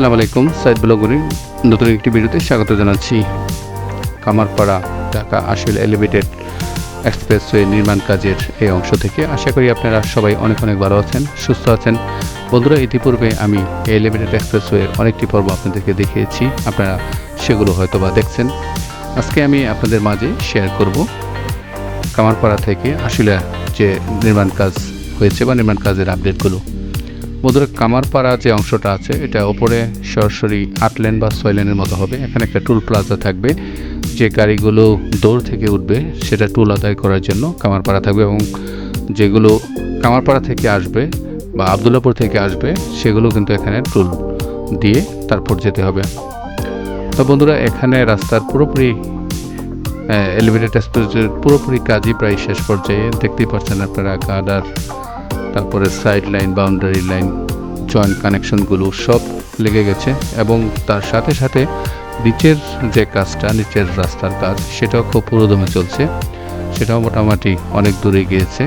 আসসালামু আলাইকুম, সাইদ ব্লগরি নতুন একটি ভিডিওতে স্বাগত জানাচ্ছি। কামারপাড়া ঢাকা আসল এলিভেটেড এক্সপ্রেসওয়ে নির্মাণ কাজের এই অংশ থেকে আশা করি আপনারা সবাই অনেক অনেক ভালো আছেন, সুস্থ আছেন। বন্ধুরা, ইতিপূর্বে আমি এই এলিভেটেড এক্সপ্রেসওয়ের অনেকটি পর্ব আপনাদেরকে দেখিয়েছি, আপনারা সেগুলো হয়তো বা দেখছেন। আজকে আমি আপনাদের মাঝে শেয়ার করব কামারপাড়া থেকে আসলে যে নির্মাণ কাজ হয়েছে বা নির্মাণ কাজের আপডেটগুলো বন্ধুরা কামারপাড়া যে অংশটা আছে, এটা ওপরে সরাসরি আট লেন বা ছয় লেনের মতো হবে। এখানে একটা টুল প্লাজা থাকবে, যে গাড়িগুলো দৌড় থেকে উঠবে, সেটা টুল আদায় করার জন্য কামারপাড়া থাকবে এবং যেগুলো কামারপাড়া থেকে আসবে বা আবদুল্লাপুর থেকে আসবে, সেগুলো কিন্তু এখানে টুল দিয়ে তারপর যেতে হবে। তো বন্ধুরা, এখানে রাস্তার পুরোপুরি এলিভেটেড পুরোপুরি কাজই প্রায় শেষ পর্যায়ে। দেখতেই পাচ্ছেন আপনারা গার্ডার তারপরে side line boundary line joint কানেকশনগুলো সব লেগে গেছে এবং তার সাথে সাথে নিচের যে কাজটা, নিচের রাস্তার কাজ, সেটাও খুব পুরোদমে চলছে। সেটাও মোটামুটি অনেক দূরে গিয়েছে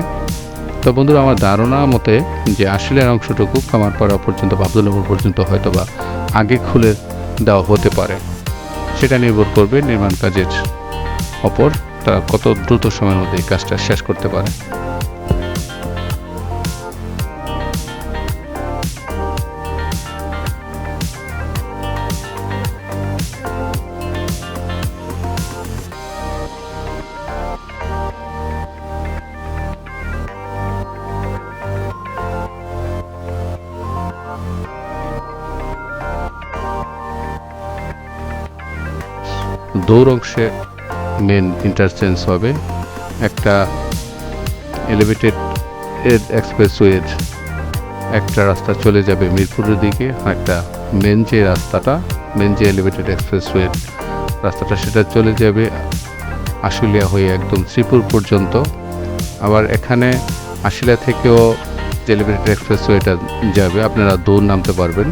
তো বন্ধুরা, আমার ধারণা মতে যে আশিলের অংশটুকু কামারপাড়া পর্যন্ত বা পর্যন্ত হয়তো বা আগে খুলে দেওয়া হতে পারে। সেটা নির্ভর করবে নির্মাণ কাজের অপর তারা কত দ্রুত সময়ের মধ্যে এই কাজটা শেষ করতে পারে। দৌড় অংশে মেন ইন্টারচেঞ্জ হবে। একটা এলিভেটেড এর এক্সপ্রেসওয়ের একটা রাস্তা চলে যাবে মিরপুরের দিকে একটা মেন যে রাস্তাটা মেন যে এলিভেটেড এক্সপ্রেসওয়ের রাস্তাটা, সেটা চলে যাবে আশুলিয়া হয়ে একদম শ্রীপুর পর্যন্ত। আবার এখানে আশুলিয়া থেকেও যে এলিভেটেড এক্সপ্রেসওয়েটা যাবে, আপনারা দৌড় নামতে পারবেন।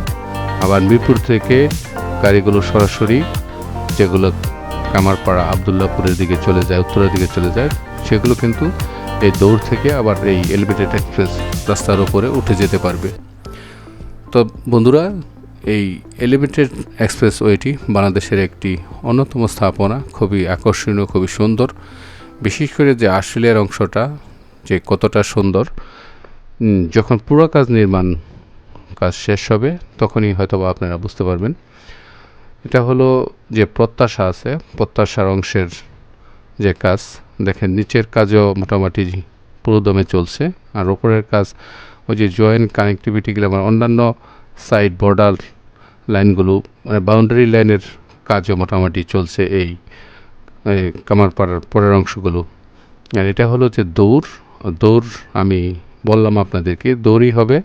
আবার মিরপুর থেকে গাড়িগুলো সরাসরি যেগুলো কামারপাড়া আবদুল্লাপুরের দিকে চলে যায়, উত্তরের দিকে চলে যায়, সেগুলো কিন্তু এই দৌড় থেকে আবার এই এলিভেটেড এক্সপ্রেস রাস্তার ওপরে উঠে যেতে পারবে। তো বন্ধুরা, এই এলিভেটেড এক্সপ্রেস ওয়েটি বাংলাদেশের একটি অন্যতম স্থাপনা, খুবই আকর্ষণীয়, খুবই সুন্দর। বিশেষ করে যে আস্ট্রেলিয়ার অংশটা, যে কতটা সুন্দর যখন পুরো কাজ নির্মাণ কাজ শেষ হবে, তখনই হয়তো আপনারা বুঝতে পারবেন এটা হলো যে প্রত্যাশা আছে, প্রত্যাশার অংশের যে কাজ, দেখেন নিচের কাজও মোটামুটি পুরোদমে চলছে, আর ওপরের কাজ, ওই যে জয়েন্ট কানেক্টিভিটিগুলো আমার অন্যান্য সাইড বর্ডার লাইনগুলো মানে বাউন্ডারি লাইনের কাজও মোটামুটি চলছে এই এই কামারপাড়ার পরের অংশগুলো। আর এটা হলো যে দৌড় দৌড় আমি বললাম আপনাদেরকে, দৌড়ই হবে,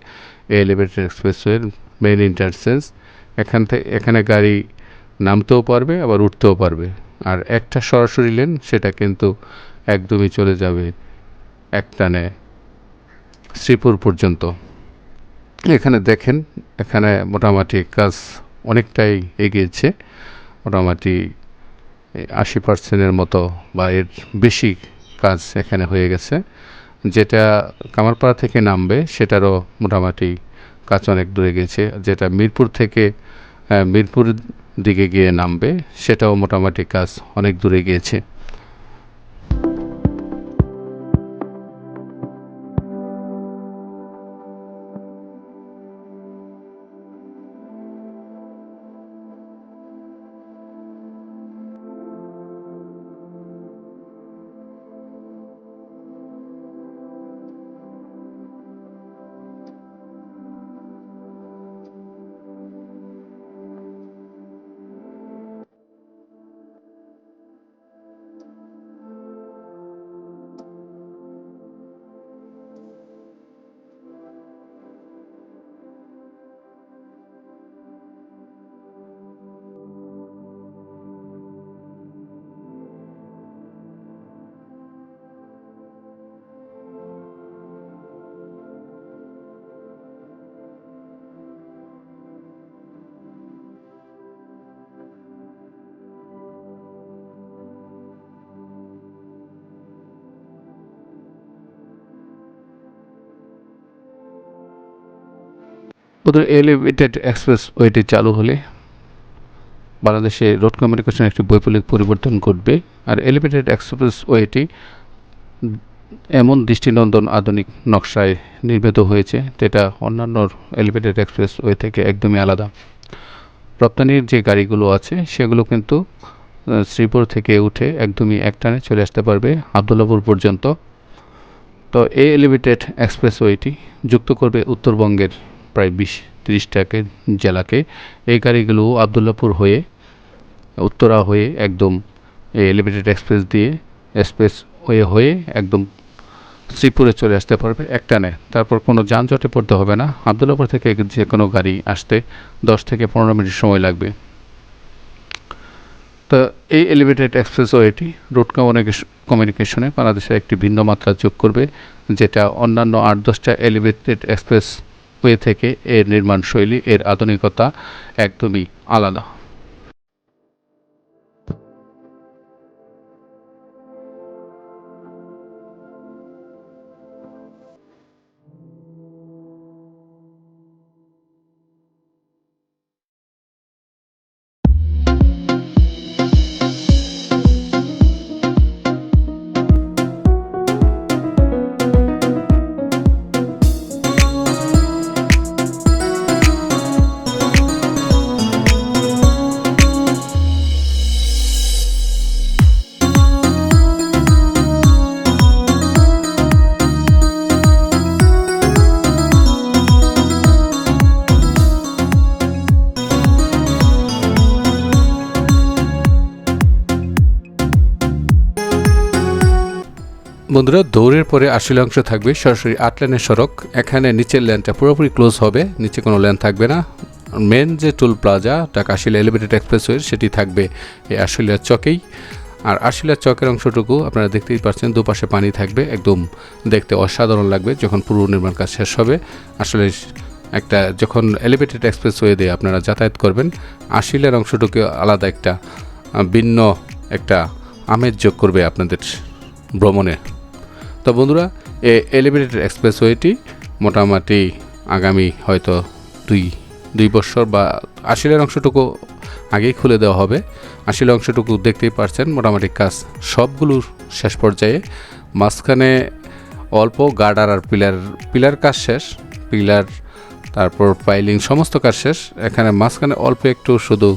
এই এলিভেটেড এক্সপ্রেসওয়ের মেইন ইন্টারসেন্স এখান থেকে, এখানে গাড়ি নামতেও পারবে, আবার উঠতেও পারবে। আর একটা সরাসরি লেন, সেটা কিন্তু একদমই চলে যাবে একটানে শ্রীপুর পর্যন্ত। এখানে দেখেন, এখানে মোটামুটি কাজ অনেকটাই এগিয়েছে। মোটামুটি আশি পার্সেন্টের মতো বা এর বেশি কাজ এখানে হয়ে গেছে। যেটা কামারপাড়া থেকে নামবে, সেটারও মোটামুটি কাজ অনেক দূরে গেছে যেটা মিরপুর থেকে মিরপুর দিকে গিয়ে নামবে সেটাও মোটামুটি কাজ অনেক দূরে গিয়েছে। বোধহয় এলিভেটেড এক্সপ্রেস ওয়েটি চালু হলে বাংলাদেশে রোড কমিউনিকেশন একটি বৈপ্লবিক পরিবর্তন ঘটবে। আর এলিভেটেড এক্সপ্রেস ওয়েটি এমন দৃষ্টিনন্দন আধুনিক নকশায় নির্মিত হয়েছে যেটা অন্যান্য এলিভেটেড এক্সপ্রেস ওয়ে থেকে একদমই আলাদা। রপ্তানির যে গাড়িগুলো আছে, সেগুলো কিন্তু শ্রীপুর থেকে উঠে একদমই একটানে চলে আসতে পারবে আবদুল্লাপুর পর্যন্ত। তো এই এলিভেটেড এক্সপ্রেসওয়েটি যুক্ত করবে উত্তরবঙ্গের প্রায় বিশ তিরিশটাকে জেলাকে। এই গাড়িগুলো আবদুল্লাপুর হয়ে, উত্তরা হয়ে একদম এলিভেটেড এক্সপ্রেস দিয়ে এক্সপ্রেস হয়ে হয়ে একদম শ্রীপুরে চলে আসতে পারবে একটানে তারপর কোনো যানজটে পড়তে হবে না। আবদুল্লাপুর থেকে যে কোনো গাড়ি আসতে দশ থেকে পনেরো মিনিট সময় লাগবে। তো এই এলিভেটেড এক্সপ্রেসওয়েটি রোড কমিউনিকেশনে বাংলাদেশের একটি ভিন্ন মাত্রা যোগ করবে, যেটা অন্যান্য আট দশটা এলিভেটেড এক্সপ্রেস থেকে এর নির্মাণ শৈলী এর আধুনিকতা একদমই আলাদা। বন্ধুরা, দৌড়ের পরে আশিল অংশ থাকবে সরাসরি আট লেনের সড়ক। এখানে নিচের লেনটা পুরোপুরি ক্লোজ হবে, নিচে কোনো লেন থাকবে না। মেন যে toll plaza Dhaka Ashulia elevated expressway সেটি থাকবে এই আশিলার চকেই। আর আশিলার চকের অংশটুকু আপনারা দেখতেই পাচ্ছেন, দুপাশে পানি থাকবে, একদম দেখতে অসাধারণ লাগবে যখন পুরো নির্মাণ কাজ শেষ হবে। আসলে একটা যখন এলিভেটেড এক্সপ্রেসওয়ে দিয়ে আপনারা যাতায়াত করবেন আশিলের অংশটুকু আলাদা একটা ভিন্ন একটা আমেজ যোগ করবে আপনাদের ভ্রমণে। তো বন্ধুরা এই এলিভেটেড এক্সপ্রেসওয়েটি মোটামুটি আগামী হয়তো দুই দুই বছর বা আশিলের অংশটুকু আগেই খুলে দেওয়া হবে। আশিলের অংশটুকু দেখতেই পারছেন, মোটামুটি কাজ সবগুলো শেষ পর্যায়ে। মাঝখানে অল্প গার্ডার আর পিলার পিলার কাজ শেষ, পিলার, তারপর পাইলিং সমস্ত কাজ শেষ। এখানে মাঝখানে অল্প একটু শুধু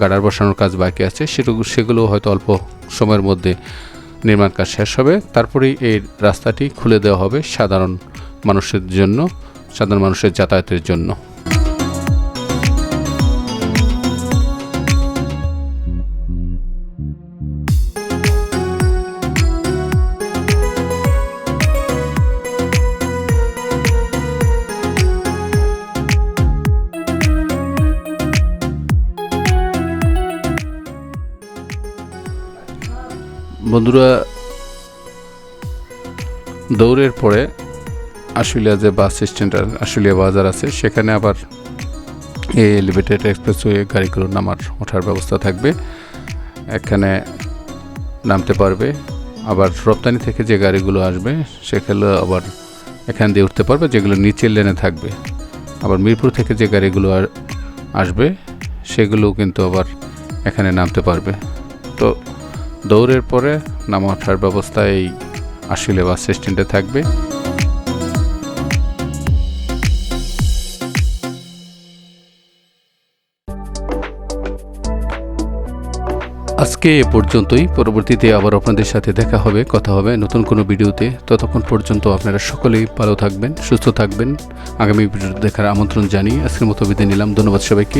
গার্ডার বসানোর কাজ বাকি আছে, সেটুকু, সেগুলো হয়তো অল্প সময়ের মধ্যে নির্মাণ কাজ শেষ হবে। তারপরেই এই রাস্তাটি খুলে দেওয়া হবে সাধারণ মানুষের জন্য, সাধারণ মানুষের যাতায়াতের জন্য। বন্ধুরা, দৌড়ের পরে আশুলিয়া যে বাস স্ট্যান্ডার আশুলিয়া বাজার আছে, সেখানে আবার এই এলিভেটেড এক্সপ্রেসওয়ে গাড়িগুলোর নামার, ওঠার ব্যবস্থা থাকবে। এখানে নামতে পারবে। আবার রপ্তানি থেকে যে গাড়িগুলো আসবে, সেগুলো আবার এখান দিয়ে উঠতে পারবে, যেগুলো নিচের লেনে থাকবে। আবার মিরপুর থেকে যে গাড়িগুলো আসবে, সেগুলোও কিন্তু আবার এখানে নামতে পারবে। তো দৌড়ের পরে নামা ওঠার ব্যবস্থা এই আশিলে বাস স্ট্যান্ডে থাকবে। আজকে এ পর্যন্তই। পরবর্তীতে আবার আপনাদের সাথে দেখা হবে, কথা হবে নতুন কোনো ভিডিওতে। ততক্ষণ পর্যন্ত আপনারা সকলেই ভালো থাকবেন, সুস্থ থাকবেন। আগামী ভিডিও দেখার আমন্ত্রণ জানিয়ে আজকের মতো বিদায় নিলাম। ধন্যবাদ সবাইকে।